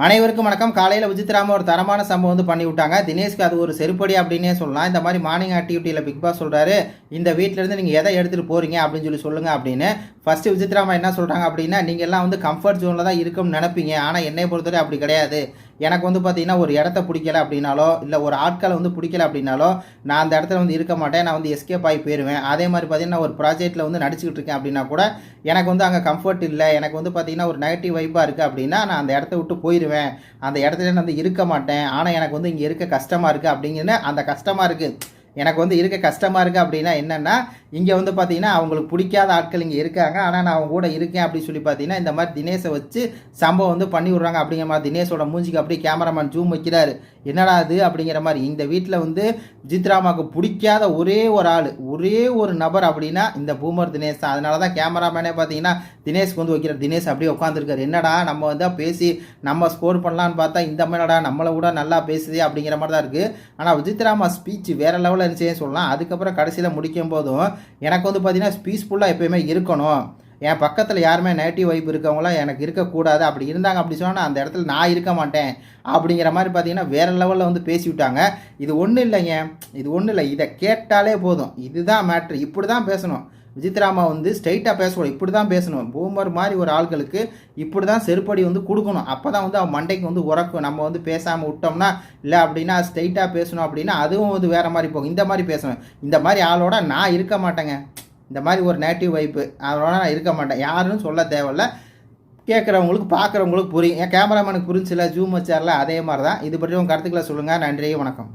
அனைவருக்கும் வணக்கம். காலையில் விசித்ராம ஒரு தரமான சம்பவம் வந்து பண்ணி விட்டாங்க. தினேஷ்க்கு அது ஒரு செருப்படி அப்படின்னே சொல்லலாம். இந்த மாதிரி மார்னிங் ஆக்டிவிட்டியில் பிக் பாஸ் சொல்கிறாரு இந்த வீட்டிலேருந்து நீங்கள் எதை எடுத்துகிட்டு போகிறீங்க அப்படின்னு சொல்லி சொல்லுங்கள் அப்படின்னு. ஃபஸ்ட்டு விசித்ராமா என்ன சொல்கிறாங்க அப்படின்னா நீங்கள் எல்லாம் வந்து கம்ஃபர்ட் ஜோனில் தான் இருக்கும்னு நினைப்பீங்க. ஆனால் என்னை பொறுத்தவரை அப்படி கிடையாது. எனக்கு வந்து பார்த்தீங்கன்னா ஒரு இடத்த பிடிக்கல அப்படின்னாலோ இல்லை ஒரு ஆட்களை வந்து பிடிக்கல அப்படின்னாலோ நான் அந்த இடத்துல வந்து இருக்க மாட்டேன். நான் வந்து எஸ்கேப் ஆகி போயிடுவேன் அதே மாதிரி பார்த்தீங்கன்னா ஒரு ப்ராஜெக்ட்டில் வந்து நடிச்சுக்கிட்டு இருக்கேன் அப்படின்னா கூட எனக்கு வந்து அங்கே கம்ஃபர்ட் இல்லை. எனக்கு வந்து பார்த்தீங்கன்னா ஒரு நெகட்டிவ் வைப்பாக இருக்குது அப்படின்னா நான் அந்த இடத்த விட்டு போயிடுவேன் அந்த இடத்துல நான் வந்து இருக்க மாட்டேன். ஆனால் எனக்கு வந்து இங்கே இருக்க கஷ்டமாக இருக்குது அப்படிங்கிற அந்த கஷ்டமாக இருக்குது எனக்கு வந்து இருக்க கஷ்டமாக இருக்குது அப்படின்னா என்னென்னா இங்கே வந்து பார்த்தீங்கன்னா அவங்களுக்கு பிடிக்காத ஆட்கள் இங்கே இருக்காங்க. ஆனால் நான் அவங்க கூட இருக்கேன் அப்படின்னு சொல்லி பார்த்தீங்கன்னா இந்த மாதிரி தினேஷை வச்சு சம்பவம் வந்து பண்ணி விட்றாங்க அப்படிங்கிற மாதிரி தினேஷோட மூஞ்சிக்கு அப்படியே கேமராமேன் ஜூம் வைக்கிறாரு. என்னடா அது அப்படிங்கிற மாதிரி. இந்த வீட்டில் வந்து ஜித்ராமாவுக்கு பிடிக்காத ஒரே ஒரு ஆள் ஒரே ஒரு நபர் அப்படின்னா இந்த பூமர் தினேஷ் தான். அதனால தான் கேமராமேனே பார்த்தீங்கன்னா தினேஷ்க்கு வந்து வைக்கிற தினேஷ் அப்படியே உட்காந்துருக்காரு என்னடா நம்ம வந்து பேசி நம்ம ஸ்கோர் பண்ணலான்னு பார்த்தா இந்த மாதிரிடா நம்மளை கூட நல்லா பேசுதே அப்படிங்கிற மாதிரி தான் இருக்குது ஆனால் விஜித்ராமா ஸ்பீச் வேறு லெவலில் இருந்துச்சே சொல்லலாம். அதுக்கப்புறம் கடைசியில் முடிக்கும் போதும் எனக்கு வந்து பார்த்தீங்கன்னா பீஸ்ஃபுல்லாக எப்பயுமே இருக்கணும். என் பக்கத்தில் யாருமே நெகட்டிவ் வைப் இருக்கவங்களாம் எனக்கு இருக்கக்கூடாது. அப்படி இருந்தாங்க அப்படி சொன்னால் அந்த இடத்துல நான் இருக்க மாட்டேன். அப்படிங்கிற மாதிரி பார்த்தீங்கன்னா வேறு லெவலில் வந்து பேசிவிட்டாங்க இது ஒன்றும் இல்லைங்க. இது ஒன்றும் இல்லை. இதை கேட்டாலே போதும். இதுதான் மேட்ரு இப்படி தான் பேசணும். விஜித்ராமா வந்து ஸ்ட்ரைட்டாக பேசக்கூடாது இப்படி தான் பேசணும். பூமர் மாதிரி ஒரு ஆள்களுக்கு இப்படி தான் செருப்படி வந்து கொடுக்கணும். அப்போ தான் வந்து அவன் மண்டைக்கு வந்து உறக்கும் நம்ம வந்து பேசாமல் விட்டோம்னா இல்லை அப்படின்னா ஸ்ட்ரைட்டாக பேசணும் அப்படின்னா அதுவும் வந்து வேறு மாதிரி போகும். இந்த மாதிரி பேசணும். இந்த மாதிரி ஆளோட நான் இருக்க மாட்டேங்க. இந்த மாதிரி ஒரு நேட்டிவ் வைப்பு அதோட நான் இருக்க மாட்டேன். யாருன்னு சொல்ல தேவையில்ல. கேட்குறவங்களுக்கு பார்க்குறவங்களுக்கு புரியும். என் கேமராமேனுக்கு புரிஞ்சில்ல ஜூம் வச்சார்ல? அதே மாதிரி தான் இது பற்றி உங்கள் கருத்துக்களை சொல்லுங்கள் நன்றி வணக்கம்.